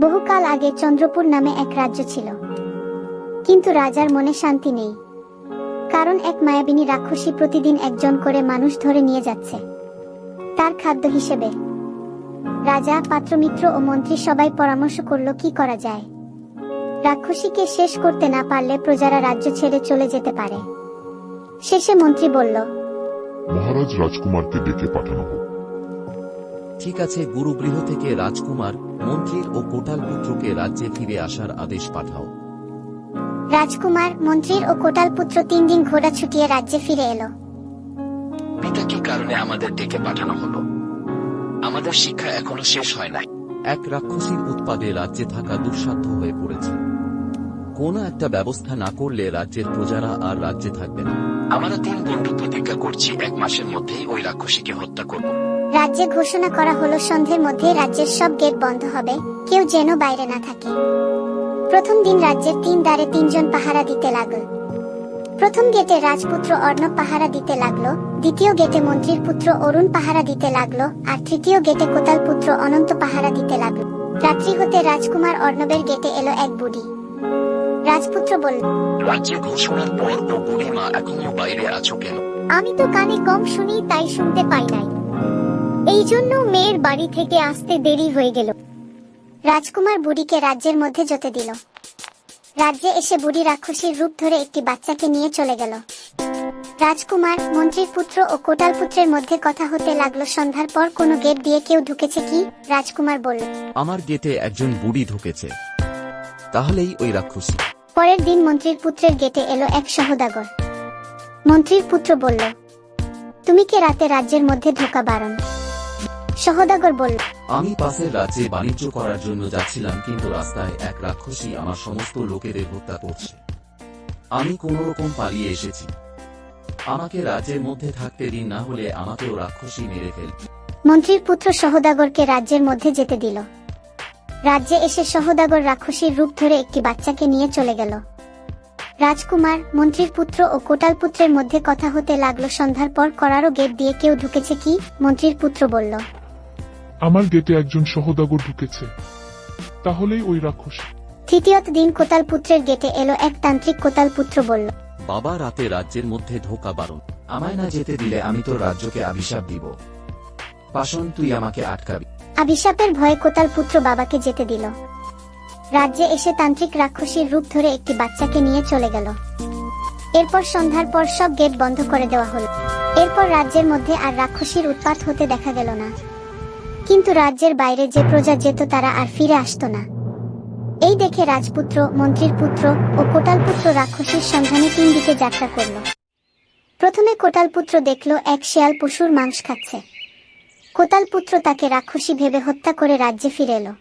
বহুকাল আগে চন্দ্রপুর নামে এক রাজ্য ছিল। কিন্তু রাজার মনে শান্তি নেই। কারণ এক মায়াবিনী রাক্ষসী প্রতিদিন একজন করে মানুষ ধরে নিয়ে যাচ্ছে। তার খাদ্য হিসেবে। রাজা, পাত্রমিত্র ও মন্ত্রী সবাই পরামর্শ করল কি করা যায়। রাক্ষসীকে শেষ করতে না পারলে প্রজারা রাজ্য ছেড়ে চলে যেতে পারে। শেষে মন্ত্রী বলল, মহারাজ রাজকুমারকে ডেকে পাঠানো হোক। ঠিক আছে গুরুগৃহ থেকে রাজকুমার মন্ত্রীর ও কোটাল পুত্রকে রাজ্যে ফিরে আসার আদেশ পাঠাও। রাজকুমার মন্ত্রীর ও কোটাল পুত্র তিন দিন ঘোড়া ছুটিয়ে রাজ্যে ফিরে এলো। পিতা কি কারণে আমাদের ডেকে পাঠানো হলো। আমাদের শিক্ষা এখনও শেষ হয় নাই। এক রাক্ষসীর উৎপাদে রাজ্যে থাকা দুঃসাধ্য হয়ে পড়েছে। কোনো একটা ব্যবস্থা না করলে রাজ্যের প্রজারা আর রাজ্যে থাকবে না। আমরা তিন বন্ধু প্রতিজ্ঞা করছি এক মাসের মধ্যেই ওই রাক্ষসীকে হত্যা করব। রাজ্যে ঘোষণা করা হলো সন্ধ্যের মধ্যে রাজ্যের সব গেট বন্ধ হবে কেউ যেন বাইরে না থাকে। প্রথম দিন রাজ্যের তিন দ্বারে তিনজন পাহারা দিতে লাগল। প্রথম গেটে রাজপুত্র অর্ণব পাহারা দিতে লাগল দ্বিতীয় গেটে মন্ত্রীর পুত্র অরুণ পাহারা দিতে লাগল আর তৃতীয় গেটে কোতাল পুত্র অনন্ত পাহারা দিতে লাগল। রাত্রি হতে রাজকুমার অর্ণবের গেটে এলো এক বুড়ি। রাজপুত্র বলল রাজ্যে ঘোষণার পর ও বুড়িমা এখনও বাইরে আছো কেন? আমি তো কানে কম শুনি তাই শুনতে পাই নাই। এই জন্য মেয়ের বাড়ি থেকে আসতে দেরি হয়ে গেল। রাজকুমার বুড়িকে রাজ্যের মধ্যে যেতে দিল। রাজ্যে এসে বুড়ি রাক্ষসীর রূপ ধরে একটি বাচ্চাকে নিয়ে চলে গেল। রাজকুমার মন্ত্রীর পুত্র ও কোটাল পুত্রের মধ্যে কথা হতে লাগল সন্ধ্যার পর কোনো গেট দিয়ে কেউ ঢুকেছে কি? রাজকুমার বলল আমার গেটে একজন বুড়ি ঢুকেছে। তাহলেই ওই রাক্ষসী। পরের দিন মন্ত্রীর পুত্রের গেটে এলো এক সহদাগর। মন্ত্রীর পুত্র বলল তুমি কে রাতে রাজ্যের মধ্যে ঢোকা বারণ সহদাগর বলল আমি পাশের রাজ্যে বাণিজ্য করার জন্য যাচ্ছিলাম কিন্তু রাস্তায় এক রাক্ষসী আমার সমস্ত লোকেদের হত্যা করছে। আমি কোনো রকম পালিয়ে এসেছি। আমাকে রাজ্যের মধ্যে থাকতে দিন না হলে আমাকেও রাক্ষসী মেরে ফেলবে। মন্ত্রীর পুত্র সহদাগরকে রাজ্যের মধ্যে যেতে দিল। রাজ্যে এসে সহদাগর রাক্ষসীর রূপ ধরে একটি বাচ্চাকে নিয়ে চলে গেল। রাজকুমার মন্ত্রীর পুত্র ও কোটাল পুত্রের মধ্যে কথা হতে লাগল। সন্ধ্যার পর করারও গেট দিয়ে কেউ ঢুকেছে কি? মন্ত্রীর পুত্র বলল আমার গেটে একজন সহদাগর ঢুকেছে। তাহলেই ওই রাক্ষসী। তৃতীয়ত দিন কোতাল পুত্রের গেটে এলো এক তান্ত্রিক কোতাল পুত্র বলল বাবা রাতে রাজ্যের মধ্যে ঢোকা বারণ। আমায় না যেতে দিলে আমি তো রাজ্যকে অভিশাপ দিব। পাশন তুই আমাকে আটকাবি। অভিশাপের ভয়ে কোতাল পুত্র বাবাকে যেতে দিল। রাজ্যে এসে তান্ত্রিক রাক্ষসীর রূপ ধরে একটি বাচ্চাকে নিয়ে চলে গেল। এরপর সন্ধ্যার পর সব গেট বন্ধ করে দেওয়া হলো। এরপর রাজ্যের মধ্যে আর রাক্ষসীর উৎপাত হতে দেখা গেল না। কিন্তু রাজ্যের বাইরে যে প্রজা যেত তারা আর ফিরে আসতো না। এই দেখে রাজপুত্র, মন্ত্রীর পুত্র ও কোটাল পুত্র রাক্ষসীর সন্ধানে তিন দিকে যাত্রা করল। প্রথমে কোটাল পুত্র দেখল এক শেয়াল পশুর মাংস খাচ্ছে। কোতাল পুত্র তাকে রাক্ষসী ভেবে হত্যা করে রাজ্যে ফিরে এলো।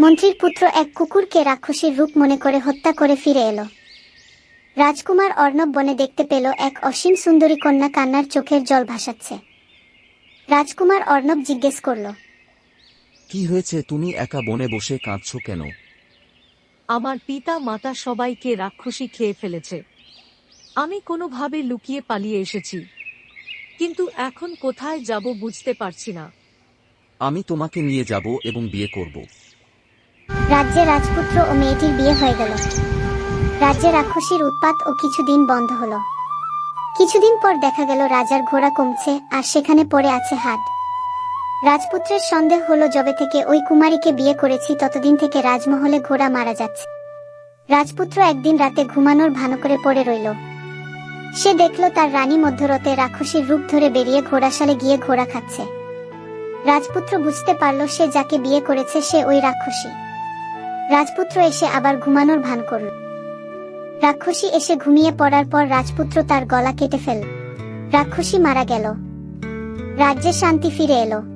মন্ত্রীর পুত্র এক কুকুরকে রাক্ষসীর রূপ মনে করে হত্যা করে ফিরে এলো। রাজকুমার অর্ণব বনে দেখতে পেল এক অসীম সুন্দরী কন্যা কান্নার চোখের জল ভাসাচ্ছে। রাজকুমার অর্ণব জিজ্ঞেস করল কি হয়েছে? তুমি একা বনে বসে কাঁদছো কেন? আমার পিতা মাতা সবাইকে রাক্ষসী খেয়ে ফেলেছে। আমি কোনোভাবে লুকিয়ে পালিয়ে এসেছি। কিন্তু এখন কোথায় যাব বুঝতে পারছি না। আমি তোমাকে নিয়ে যাব এবং বিয়ে করব। রাজ্যে রাজপুত্র ও মেয়েটির বিয়ে হয়ে গেল। রাজ্যে রাক্ষসীর উৎপাত ও কিছুদিন বন্ধ হলো। কিছুদিন পর দেখা গেল রাজার ঘোড়া কমছে, আর সেখানে পড়ে আছে হাট রাজপুত্রের সন্দেহ হলো যবে থেকে ওই কুমারীকে বিয়ে করেছি, ততদিন থেকে রাজমহলে ঘোড়া মারা যাচ্ছে। রাজপুত্র একদিন রাতে ঘুমানোর ভানো করে পড়ে রইল। সে দেখল তার রানী মধ্যরতে রাক্ষসীর রূপ ধরে বেরিয়ে ঘোড়াশালে গিয়ে ঘোড়া খাচ্ছে। রাজপুত্র বুঝতে পারল সে যাকে বিয়ে করেছে সে ওই রাক্ষসী। রাজপুত্র এসে আবার ঘুমানোর ভান করল। রাক্ষসী এসে ঘুমিয়ে পড়ার পর রাজপুত্র তার গলা কেটে ফেল। রাক্ষসী মারা গেল। রাজ্যে শান্তি ফিরে এলো।